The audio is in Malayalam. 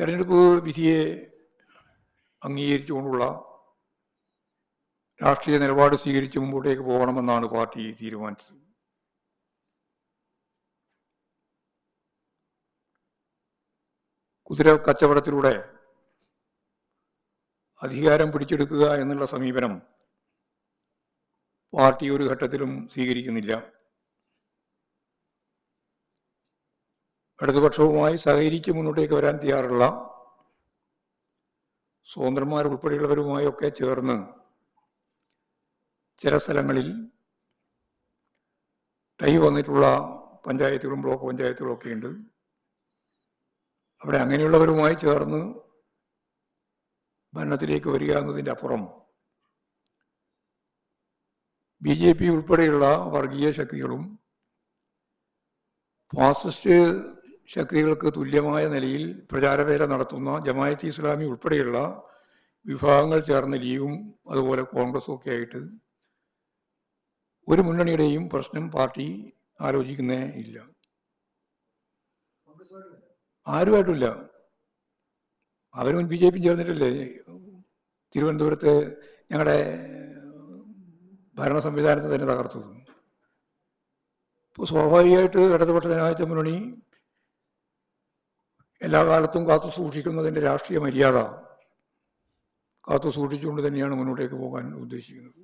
തെരഞ്ഞെടുപ്പ് വിധിയെ അംഗീകരിച്ചുകൊണ്ടുള്ള രാഷ്ട്രീയ നിലപാട് സ്വീകരിച്ച് മുമ്പോട്ടേക്ക് പോകണമെന്നാണ് പാർട്ടി തീരുമാനിച്ചത്. കുതിര കച്ചവടത്തിലൂടെ അധികാരം പിടിച്ചെടുക്കുക എന്നുള്ള സമീപനം പാർട്ടി ഒരു ഘട്ടത്തിലും സ്വീകരിക്കുന്നില്ല. ഇടതുപക്ഷവുമായി സഹകരിച്ച് മുന്നോട്ടേക്ക് വരാൻ തയ്യാറുള്ള സ്വതന്ത്രന്മാർ ഉൾപ്പെടെയുള്ളവരുമായൊക്കെ ചേർന്ന് ചില സ്ഥലങ്ങളിൽ ടൈ വന്നിട്ടുള്ള പഞ്ചായത്തുകളും ബ്ലോക്ക് പഞ്ചായത്തുകളും ഒക്കെ ഉണ്ട്. അവിടെ അങ്ങനെയുള്ളവരുമായി ചേർന്ന് ഭരണത്തിലേക്ക് വരിക എന്നതിന്റെ അപ്പുറം ബി ജെ പി ഉൾപ്പെടെയുള്ള വർഗീയ ശക്തികളും ഫാസിസ്റ്റ് ശക്തികൾക്ക് തുല്യമായ നിലയിൽ പ്രചാരവേല നടത്തുന്ന ജമായത്ത് ഇസ്ലാമി ഉൾപ്പെടെയുള്ള വിഭാഗങ്ങൾ ചേർന്ന ലീഗും അതുപോലെ കോൺഗ്രസും ഒക്കെ ആയിട്ട് ഒരു മുന്നണിയുടെയും പ്രശ്നം പാർട്ടി ആലോചിക്കുന്നേ ഇല്ല. ആരുമായിട്ടില്ല. അവരും ബി ജെ പി ചേർന്നിട്ടല്ലേ? തിരുവനന്തപുരത്ത് ഞങ്ങളുടെ ഭരണ സംവിധാനത്തെ തന്നെ തകർത്തത്. ഇപ്പോൾ സ്വാഭാവികമായിട്ട് ഇടതുപക്ഷ ജനാധിപത്യ മുന്നണി എല്ലാ കാലത്തും കാത്തു സൂക്ഷിക്കുന്നതിന്റെ രാഷ്ട്രീയ മര്യാദ കാത്തു സൂക്ഷിച്ചുകൊണ്ട് തന്നെയാണ് മുന്നോട്ടേക്ക് പോകാൻ ഉദ്ദേശിക്കുന്നത്.